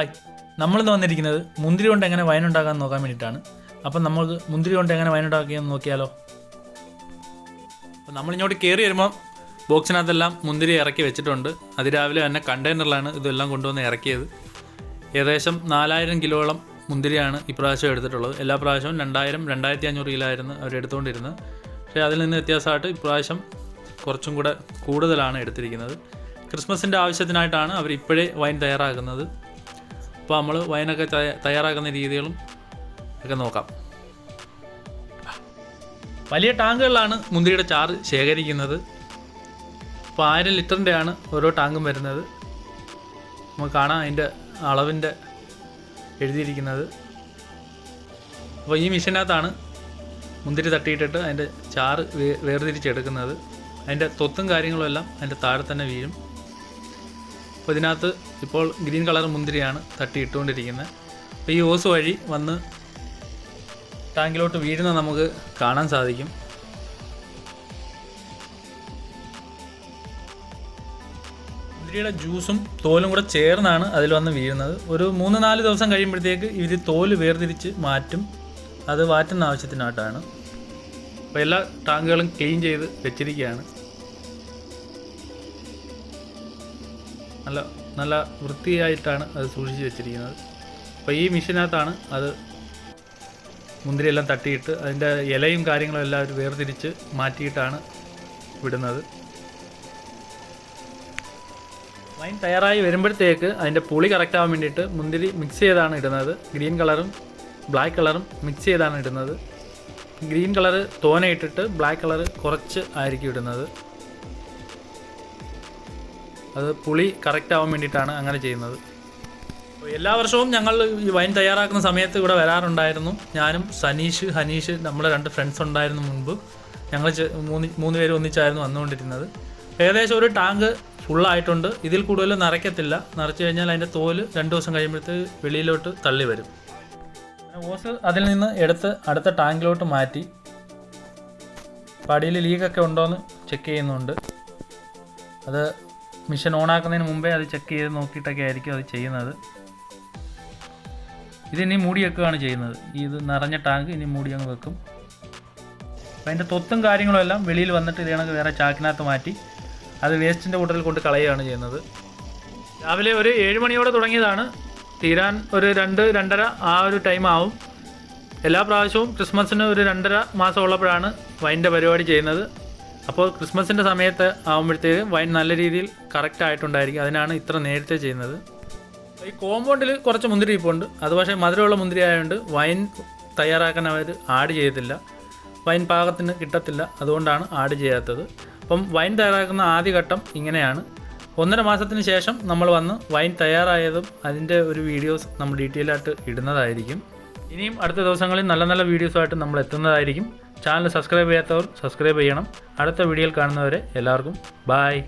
Hi. നമ്മളിന്ന് വന്നിരിക്കുന്നത് മുന്തിരി കൊണ്ട് എങ്ങനെ വൈൻ ഉണ്ടാക്കാൻ നോക്കാൻ വേണ്ടിയിട്ടാണ്. അപ്പം നമുക്ക് മുന്തിരി കൊണ്ട് എങ്ങനെ വൈൻ ഉണ്ടാക്കിയെന്ന് നോക്കിയാലോ? അപ്പം നമ്മളിങ്ങോട്ട് കയറി വരുമ്പോൾ ബോക്സിനകത്തെല്ലാം മുന്തിരി ഇറക്കി വെച്ചിട്ടുണ്ട്. അതിരാവിലെ തന്നെ കണ്ടെയ്നറിലാണ് ഇതെല്ലാം കൊണ്ടുവന്ന് ഇറക്കിയത്. ഏകദേശം നാലായിരം കിലോളം മുന്തിരിയാണ് ഇപ്രാവശ്യം എടുത്തിട്ടുള്ളത്. എല്ലാ പ്രാവശ്യവും രണ്ടായിരം രണ്ടായിരത്തി അഞ്ഞൂറ് കിലോ ആയിരുന്നു അവർ എടുത്തുകൊണ്ടിരുന്നത്. പക്ഷേ അതിൽ നിന്ന് വ്യത്യാസമായിട്ട് ഇപ്രാവശ്യം കുറച്ചും കൂടെ കൂടുതലാണ് എടുത്തിരിക്കുന്നത്. ക്രിസ്മസിന്റെ ആവശ്യത്തിനായിട്ടാണ് അവർ ഇപ്പോഴേ വൈൻ തയ്യാറാക്കുന്നത്. അപ്പോൾ നമ്മൾ വൈനൊക്കെ തയ്യാറാക്കുന്ന രീതികളും ഒക്കെ നോക്കാം. വലിയ ടാങ്കുകളിലാണ് മുന്തിരിയുടെ ചാറ് ശേഖരിക്കുന്നത്. അപ്പോൾ ആയിരം ലിറ്ററിന്റെയാണ് ഓരോ ടാങ്കും വരുന്നത്. നമുക്ക് കാണാം അതിന്റെ അളവിന്റെ എഴുതിയിരിക്കുന്നത്. അപ്പോൾ ഈ മെഷീനകത്താണ് മുന്തിരി തട്ടിയിട്ടിട്ട് അതിന്റെ ചാറ് വേർതിരിച്ചെടുക്കുന്നത്. അതിന്റെ തൊത്തും കാര്യങ്ങളും എല്ലാം അതിന്റെ താഴെ തന്നെ വീഴും. അപ്പോൾ ഇതിനകത്ത് ഇപ്പോൾ ഗ്രീൻ കളർ മുന്തിരിയാണ് തട്ടിയിട്ടുകൊണ്ടിരിക്കുന്നത് അപ്പോൾ ഈ ഓസ് വഴി വന്ന് ടാങ്കിലോട്ട് വീഴുന്ന നമുക്ക് കാണാൻ സാധിക്കും. മുന്തിരിയുടെ ജ്യൂസും തോലും കൂടെ ചേർന്നാണ് അതിൽ വന്ന് വീഴുന്നത്. ഒരു മൂന്ന് നാല് ദിവസം കഴിയുമ്പോഴത്തേക്ക് ഇവർ തോൽ വേർതിരിച്ച് മാറ്റും. അത് മാറ്റുന്ന ആവശ്യത്തിനായിട്ടാണ്. അപ്പോൾ എല്ലാ ടാങ്കുകളും ക്ലീൻ ചെയ്ത് വെച്ചിരിക്കുകയാണ്. നല്ല നല്ല വൃത്തിയായിട്ടാണ് അത് സൂക്ഷിച്ച് വെച്ചിരിക്കുന്നത്. അപ്പോൾ ഈ മെഷീനകത്താണ് അത് മുന്തിരിയെല്ലാം തട്ടിയിട്ട് അതിന്റെ ഇലയും കാര്യങ്ങളും എല്ലാം ഒരു വേർതിരിച്ച് മാറ്റിയിട്ടാണ് വിടുന്നത്. വൈൻ തയ്യാറായി വരുമ്പോഴത്തേക്ക് അതിന്റെ പുളി കറക്റ്റ് ആവാൻ വേണ്ടിയിട്ട് മുന്തിരി മിക്സ് ചെയ്താണ് ഇടുന്നത്. ഗ്രീൻ കളറും ബ്ലാക്ക് കളറും മിക്സ് ചെയ്താണ് ഇടുന്നത്. ഗ്രീൻ കളറ് തോനെ ഇട്ടിട്ട് ബ്ലാക്ക് കളറ് കുറച്ച് ആയിരിക്കും ഇടുന്നത്. അത് പുളി കറക്റ്റ് ആവാൻ വേണ്ടിയിട്ടാണ് അങ്ങനെ ചെയ്യുന്നത്. എല്ലാ വർഷവും ഞങ്ങൾ ഈ വൈൻ തയ്യാറാക്കുന്ന സമയത്ത് ഇവിടെ വരാറുണ്ടായിരുന്നു. ഞാനും സനീഷ് ഹനീഷ് നമ്മുടെ രണ്ട് ഫ്രണ്ട്സ് ഉണ്ടായിരുന്നു മുൻപ്. ഞങ്ങൾ മൂന്ന് മൂന്ന് പേര് ഒന്നിച്ചായിരുന്നു വന്നുകൊണ്ടിരുന്നത്. ഏകദേശം ഒരു ടാങ്ക് ഫുള്ളായിട്ടുണ്ട് ഇതിൽ കൂടുതൽ നിറയ്ക്കത്തില്ല. നിറച്ച് കഴിഞ്ഞാൽ അതിന്റെ തോൽ രണ്ട് ദിവസം കഴിയുമ്പോഴത്തെ വെളിയിലോട്ട് തള്ളി വരും. ഓസ് അതിൽ നിന്ന് എടുത്ത് അടുത്ത ടാങ്കിലോട്ട് മാറ്റി. പടിയിൽ ലീക്കൊക്കെ ഉണ്ടോയെന്ന് ചെക്ക് ചെയ്യുന്നുണ്ട്. അത് മിഷൻ ഓണാക്കുന്നതിന് മുമ്പേ അത് ചെക്ക് ചെയ്ത് നോക്കിയിട്ടൊക്കെ ആയിരിക്കും അത് ചെയ്യുന്നത്. ഇതിനി മൂടി വെക്കുകയാണ് ചെയ്യുന്നത് ഇത് നിറഞ്ഞ ടാങ്ക് ഇനി മൂടി അങ്ങ് വെക്കും. അതിന്റെ തൊത്തും കാര്യങ്ങളും എല്ലാം വെളിയിൽ വന്നിട്ട് ഇത് വേറെ ചാക്കിനകത്ത് മാറ്റി അത് വേസ്റ്റിന്റെ കൂട്ടത്തിൽ കൊണ്ട് കളയുകയാണ് ചെയ്യുന്നത്. രാവിലെ ഒരു ഏഴ് മണിയോടെ തുടങ്ങിയതാണ്. തീരാൻ ഒരു രണ്ട് രണ്ടര ആ ഒരു ടൈം ആവും. എല്ലാ പ്രാവശ്യവും ക്രിസ്മസിന് ഒരു രണ്ടര മാസം ഉള്ളപ്പോഴാണ് വൈന്റെ പരിപാടി ചെയ്യുന്നത്. അപ്പോൾ ക്രിസ്മസിന്റെ സമയത്ത് ആകുമ്പോഴത്തേക്ക് വൈൻ നല്ല രീതിയിൽ കറക്റ്റ് ആയിട്ടുണ്ടായിരിക്കും. അതിനാണ് ഇത്ര നേരത്തെ ചെയ്യുന്നത്. ഈ കോമ്പൗണ്ടിൽ കുറച്ച് മുന്തിരി ഇപ്പുണ്ട് അത് പക്ഷേ മധുരമുള്ള മുന്തിരി ആയതുകൊണ്ട് വൈൻ തയ്യാറാക്കാൻ അവർ ആഡ് ചെയ്തില്ല വൈൻ പാകത്തിന് കിട്ടത്തില്ല. അതുകൊണ്ടാണ് ആഡ് ചെയ്യാത്തത്. അപ്പം വൈൻ തയ്യാറാക്കുന്ന ആദ്യ ഘട്ടം ഇങ്ങനെയാണ്. ഒന്നര മാസത്തിന് ശേഷം നമ്മൾ വന്ന് വൈൻ തയ്യാറായതും അതിന്റെ ഒരു വീഡിയോസ് നമ്മൾ ഡീറ്റെയിൽ ആയിട്ട് ഇടുന്നതായിരിക്കും. ഇനിയും അടുത്ത ദിവസങ്ങളിൽ നല്ല നല്ല വീഡിയോസുമായിട്ട് നമ്മൾ എത്തുന്നതായിരിക്കും. ചാനൽ സബ്സ്ക്രൈബ് ചെയ്യാത്തവർ സബ്സ്ക്രൈബ് ചെയ്യണം. അടുത്ത വീഡിയോയിൽ കാണുന്നവരെ എല്ലാവർക്കും ബായ്